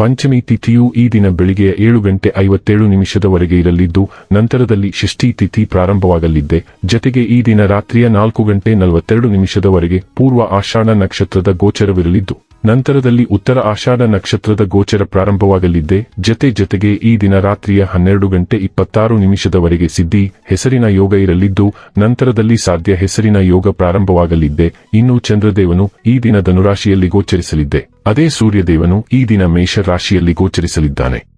ಪಂಚಮಿ ತಿಥಿಯು ಈ ದಿನ ಬೆಳಿಗ್ಗೆ ಏಳು ಗಂಟೆ ಐವತ್ತೇಳು ನಿಮಿಷದವರೆಗೆ ಇರಲಿದ್ದು, ನಂತರದಲ್ಲಿ ಷಷ್ಠಿ ತಿಥಿ ಪ್ರಾರಂಭವಾಗಲಿದ್ದೆ. ಜತೆಗೆ ಈ ದಿನ ರಾತ್ರಿಯ ನಾಲ್ಕು ಗಂಟೆ ನಲವತ್ತೆರಡು ನಿಮಿಷದವರೆಗೆ ಪೂರ್ವ ಆಷಾಢ ನಕ್ಷತ್ರದ ಗೋಚರವಿರಲಿದ್ದು. ನಂತರದಲ್ಲಿ ಉತ್ತರ ಆಷಾಢ ನಕ್ಷತ್ರದ ಗೋಚರ ಪ್ರಾರಂಭವಾಗಲಿದ್ದೆ. ಜತೆ ಜತೆಗೆ ಈ ದಿನ ರಾತ್ರಿಯ ಹನ್ನೆರಡು ಗಂಟೆ ಇಪ್ಪತ್ತಾರು ನಿಮಿಷದವರೆಗೆ ಸಿದ್ಧಿ, ಹೆಸರಿನ ಯೋಗ ಇರಲಿದ್ದು, ನಂತರದಲ್ಲಿ ಸಾಧ್ಯ ಹೆಸರಿನ ಯೋಗ ಪ್ರಾರಂಭವಾಗಲಿದ್ದೆ. ಇನ್ನು ಚಂದ್ರದೇವನು ಈ ದಿನ ಧನುರಾಶಿಯಲ್ಲಿ ಗೋಚರಿಸಲಿದ್ದೆ. ಅದೇ ಸೂರ್ಯದೇವನು ಈ ದಿನ ಮೇಷ ರಾಶಿಯಲ್ಲಿ ಗೋಚರಿಸಲಿದ್ದಾನೆ.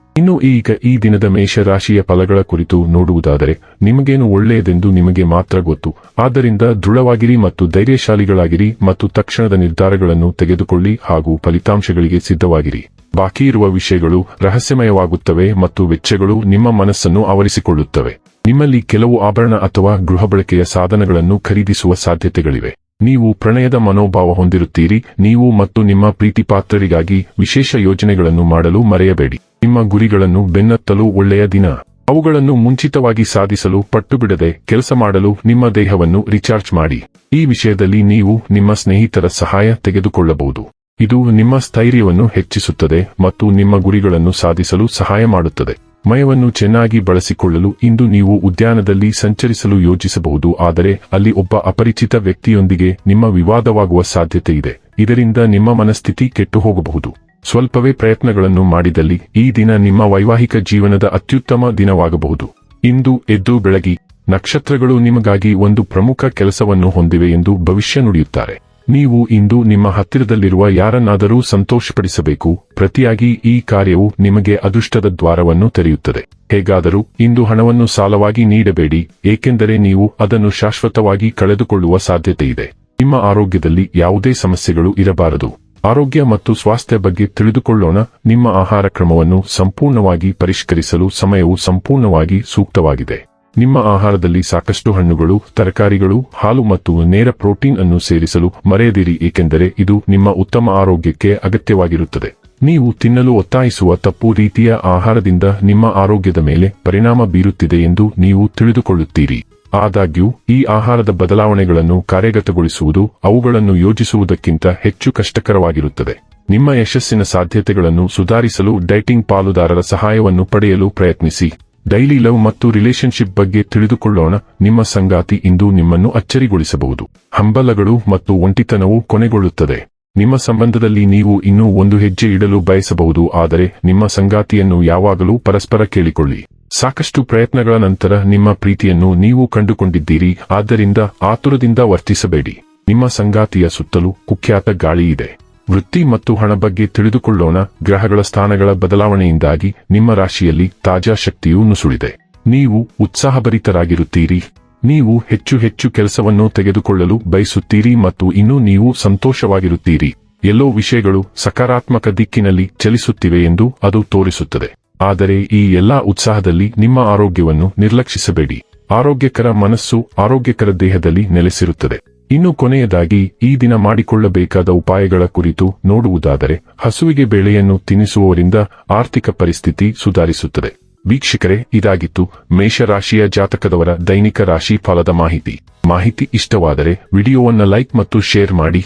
ಇನ್ನು ಈಗ ಈ ದಿನದ ಮೇಷ ರಾಶಿಯ ಫಲಗಳ ಕುರಿತು ನೋಡುವುದಾದರೆ, ನಿಮಗೇನು ಒಳ್ಳೆಯದೆಂದು ನಿಮಗೆ ಮಾತ್ರ ಗೊತ್ತು. ಆದ್ದರಿಂದ ದೃಢವಾಗಿರಿ ಮತ್ತು ಧೈರ್ಯಶಾಲಿಗಳಾಗಿರಿ ಮತ್ತು ತಕ್ಷಣದ ನಿರ್ಧಾರಗಳನ್ನು ತೆಗೆದುಕೊಳ್ಳಿ ಹಾಗೂ ಫಲಿತಾಂಶಗಳಿಗೆ ಸಿದ್ಧವಾಗಿರಿ. ಬಾಕಿ ಇರುವ ವಿಷಯಗಳು ರಹಸ್ಯಮಯವಾಗುತ್ತವೆ ಮತ್ತು ವೆಚ್ಚಗಳು ನಿಮ್ಮ ಮನಸ್ಸನ್ನು ಆವರಿಸಿಕೊಳ್ಳುತ್ತವೆ. ನಿಮ್ಮಲ್ಲಿ ಕೆಲವು ಆಭರಣ ಅಥವಾ ಗೃಹ ಬಳಕೆಯ ಸಾಧನಗಳನ್ನು ಖರೀದಿಸುವ ಸಾಧ್ಯತೆಗಳಿವೆ. ನೀವು ಪ್ರಣಯದ ಮನೋಭಾವ ಹೊಂದಿರುತ್ತೀರಿ, ನೀವು ಮತ್ತು ನಿಮ್ಮ ಪ್ರೀತಿಪಾತ್ರರಿಗಾಗಿ ವಿಶೇಷ ಯೋಜನೆಗಳನ್ನು ಮಾಡಲು ಮರೆಯಬೇಡಿ. ನಿಮ್ಮ ಗುರಿಗಳನ್ನು ಬೆನ್ನತ್ತಲು ಒಳ್ಳೆಯ ದಿನ. ಅವುಗಳನ್ನು ಮುಂಚಿತವಾಗಿ ಸಾಧಿಸಲು ಪಟ್ಟುಬಿಡದೆ ಕೆಲಸ ಮಾಡಲು ನಿಮ್ಮ ದೇಹವನ್ನು ರಿಚಾರ್ಜ್ ಮಾಡಿ. ಈ ವಿಷಯದಲ್ಲಿ ನೀವು ನಿಮ್ಮ ಸ್ನೇಹಿತರ ಸಹಾಯ ತೆಗೆದುಕೊಳ್ಳಬಹುದು. ಇದು ನಿಮ್ಮ ಸ್ಥೈರ್ಯವನ್ನು ಹೆಚ್ಚಿಸುತ್ತದೆ ಮತ್ತು ನಿಮ್ಮ ಗುರಿಗಳನ್ನು ಸಾಧಿಸಲು ಸಹಾಯ ಮಾಡುತ್ತದೆ. ಮಯವನ್ನು ಚೆನ್ನಾಗಿ ಬಳಸಿಕೊಳ್ಳಲು ಇಂದು ನೀವು ಉದ್ಯಾನದಲ್ಲಿ ಸಂಚರಿಸಲು ಯೋಜಿಸಬಹುದು, ಆದರೆ ಅಲ್ಲಿ ಒಬ್ಬ ಅಪರಿಚಿತ ವ್ಯಕ್ತಿಯೊಂದಿಗೆ ನಿಮ್ಮ ವಿವಾದವಾಗುವ ಸಾಧ್ಯತೆ ಇದೆ. ಇದರಿಂದ ನಿಮ್ಮ ಮನಸ್ಥಿತಿ ಕೆಟ್ಟು ಹೋಗಬಹುದು ಸ್ವಲ್ಪವೇ ಪ್ರಯತ್ನಗಳನ್ನು ಮಾಡಿದಲ್ಲಿ ಈ ದಿನ ನಿಮ್ಮ ವೈವಾಹಿಕ ಜೀವನದ ಅತ್ಯುತ್ತಮ ದಿನವಾಗಬಹುದು. ಇಂದು ಎದ್ದು ಬೆಳಗಿ, ನಕ್ಷತ್ರಗಳು ನಿಮಗಾಗಿ ಒಂದು ಪ್ರಮುಖ ಕೆಲಸವನ್ನು ಹೊಂದಿವೆ ಎಂದು ಭವಿಷ್ಯ ನುಡಿಯುತ್ತಾರೆ. ನೀವು ಇಂದು ನಿಮ್ಮ ಹತ್ತಿರದಲ್ಲಿರುವ ಯಾರನ್ನಾದರೂ ಸಂತೋಷಪಡಿಸಬೇಕು, ಪ್ರತಿಯಾಗಿ ಈ ಕಾರ್ಯವು ನಿಮಗೆ ಅದೃಷ್ಟದ ದ್ವಾರವನ್ನು ತೆರೆಯುತ್ತದೆ. ಹೇಗಾದರೂ ಇಂದು ಹಣವನ್ನು ಸಾಲವಾಗಿ ನೀಡಬೇಡಿ, ಏಕೆಂದರೆ ನೀವು ಅದನ್ನು ಶಾಶ್ವತವಾಗಿ ಕಳೆದುಕೊಳ್ಳುವ ಸಾಧ್ಯತೆಯಿದೆ. ನಿಮ್ಮ ಆರೋಗ್ಯದಲ್ಲಿ ಯಾವುದೇ ಸಮಸ್ಯೆಗಳು ಇರಬಾರದು. ಆರೋಗ್ಯ ಮತ್ತು ಸ್ವಾಸ್ಥ್ಯ ಬಗ್ಗೆ ತಿಳಿದುಕೊಳ್ಳೋಣ. ನಿಮ್ಮ ಆಹಾರ ಕ್ರಮವನ್ನು ಸಂಪೂರ್ಣವಾಗಿ ಪರಿಷ್ಕರಿಸಲು ಸಮಯವು ಸಂಪೂರ್ಣವಾಗಿ ಸೂಕ್ತವಾಗಿದೆ. ನಿಮ್ಮ ಆಹಾರದಲ್ಲಿ ಸಾಕಷ್ಟು ಹಣ್ಣುಗಳು, ತರಕಾರಿಗಳು, ಹಾಲು ಮತ್ತು ನೇರ ಪ್ರೋಟೀನ್ ಅನ್ನು ಸೇರಿಸಲು ಮರೆಯದಿರಿ, ಏಕೆಂದರೆ ಇದು ನಿಮ್ಮ ಉತ್ತಮ ಆರೋಗ್ಯಕ್ಕೆ ಅಗತ್ಯವಾಗಿರುತ್ತದೆ. ನೀವು ತಿನ್ನಲು ಒತ್ತಾಯಿಸುವ ತಪ್ಪು ರೀತಿಯ ಆಹಾರದಿಂದ ನಿಮ್ಮ ಆರೋಗ್ಯದ ಮೇಲೆ ಪರಿಣಾಮ ಬೀರುತ್ತಿದೆ ಎಂದು ನೀವು ತಿಳಿದುಕೊಳ್ಳುತ್ತೀರಿ. ಆದಾಗ್ಯೂ, ಈ ಆಹಾರದ ಬದಲಾವಣೆಗಳನ್ನು ಕಾರ್ಯಗತಗೊಳಿಸುವುದು, ಅವುಗಳನ್ನು ಯೋಜಿಸುವುದಕ್ಕಿಂತ ಹೆಚ್ಚು ಕಷ್ಟಕರವಾಗಿರುತ್ತದೆ. ನಿಮ್ಮ ಯಶಸ್ಸಿನ ಸಾಧ್ಯತೆಗಳನ್ನು ಸುಧಾರಿಸಲು ಡೈಟಿಂಗ್ ಪಾಲುದಾರರ ಸಹಾಯವನ್ನು ಪಡೆಯಲು ಪ್ರಯತ್ನಿಸಿ. ಡೈಲಿ ಲವ್ ಮತ್ತು ರಿಲೇಶನ್ಶಿಪ್ ಬಗ್ಗೆ ತಿಳಿದುಕೊಳ್ಳೋಣ, ನಿಮ್ಮ ಸಂಗಾತಿ ಇಂದು ನಿಮ್ಮನ್ನು ಅಚ್ಚರಿಗೊಳಿಸಬಹುದು. ಹಂಬಲಗಳು ಮತ್ತು ಒಂಟಿತನವು ಕೊನೆಗೊಳ್ಳುತ್ತದೆ. ನಿಮ್ಮ ಸಂಬಂಧದಲ್ಲಿ ನೀವು ಇನ್ನೂ ಒಂದು ಹೆಜ್ಜೆ ಇಡಲು ಬಯಸಬಹುದು, ಆದರೆ ನಿಮ್ಮ ಸಂಗಾತಿಯನ್ನು ಯಾವಾಗಲೂ ಪರಸ್ಪರ ಕೇಳಿಕೊಳ್ಳಿ. ಸಾಕಷ್ಟು ಪ್ರಯತ್ನಗಳ ನಂತರ ನಿಮ್ಮ ಪ್ರೀತಿಯನ್ನು ನೀವು ಕಂಡುಕೊಂಡಿದ್ದೀರಿ, ಆದ್ದರಿಂದ ಆತುರದಿಂದ ವರ್ತಿಸಬೇಡಿ. ನಿಮ್ಮ ಸಂಗಾತಿಯ ಸುತ್ತಲೂ ಕುಖ್ಯಾತ ಗಾಳಿ ಇದೆ. ವೃತ್ತಿ ಮತ್ತು ಹಣ ಬಗ್ಗೆ ತಿಳಿದುಕೊಳ್ಳೋಣ, ಗ್ರಹಗಳ ಸ್ಥಾನಗಳ ಬದಲಾವಣೆಯಿಂದಾಗಿ ನಿಮ್ಮ ರಾಶಿಯಲ್ಲಿ ತಾಜಾ ಶಕ್ತಿಯು ನುಸುಳಿದೆ. ನೀವು ಉತ್ಸಾಹಭರಿತರಾಗಿರುತ್ತೀರಿ. ನೀವು ಹೆಚ್ಚು ಹೆಚ್ಚು ಕೆಲಸವನ್ನು ತೆಗೆದುಕೊಳ್ಳಲು ಬಯಸುತ್ತೀರಿ ಮತ್ತು ಇನ್ನೂ ನೀವು ಸಂತೋಷವಾಗಿರುತ್ತೀರಿ. ಎಲ್ಲೋ ವಿಷಯಗಳು ಸಕಾರಾತ್ಮಕ ದಿಕ್ಕಿನಲ್ಲಿ ಚಲಿಸುತ್ತಿವೆ ಎಂದು ಅದು ತೋರಿಸುತ್ತದೆ. ಆದರೆ ಈ ಎಲ್ಲಾ ಉತ್ಸಾಹದಲ್ಲಿ ನಿಮ್ಮ ಆರೋಗ್ಯವನ್ನು ನಿರ್ಲಕ್ಷಿಸಬೇಡಿ. ಆರೋಗ್ಯಕರ ಮನಸ್ಸು ಆರೋಗ್ಯಕರ ದೇಹದಲ್ಲಿ ನೆಲೆಸಿರುತ್ತದೆ. ಇನ್ನು ಕೊನೆಯದಾಗಿ, ಈ ದಿನ ಮಾಡಿಕೊಳ್ಳಬೇಕಾದ ಉಪಾಯಗಳ ಕುರಿತು ನೋಡುವುದಾದರೆ, ಹಸುವಿಗೆ ಬೇಳೆಯನ್ನು ತಿನ್ನಿಸುವವರಿಂದ ಆರ್ಥಿಕ ಪರಿಸ್ಥಿತಿ ಸುಧಾರಿಸುತ್ತದೆ. ವೀಕ್ಷಕರೇ, ಇದಾಗಿತ್ತು ಮೇಷರಾಶಿಯ ಜಾತಕದವರ ದೈನಿಕ ರಾಶಿ ಫಲದ ಮಾಹಿತಿ. ಮಾಹಿತಿ ಇಷ್ಟವಾದರೆ ವಿಡಿಯೋವನ್ನು ಲೈಕ್ ಮತ್ತು ಶೇರ್ ಮಾಡಿ.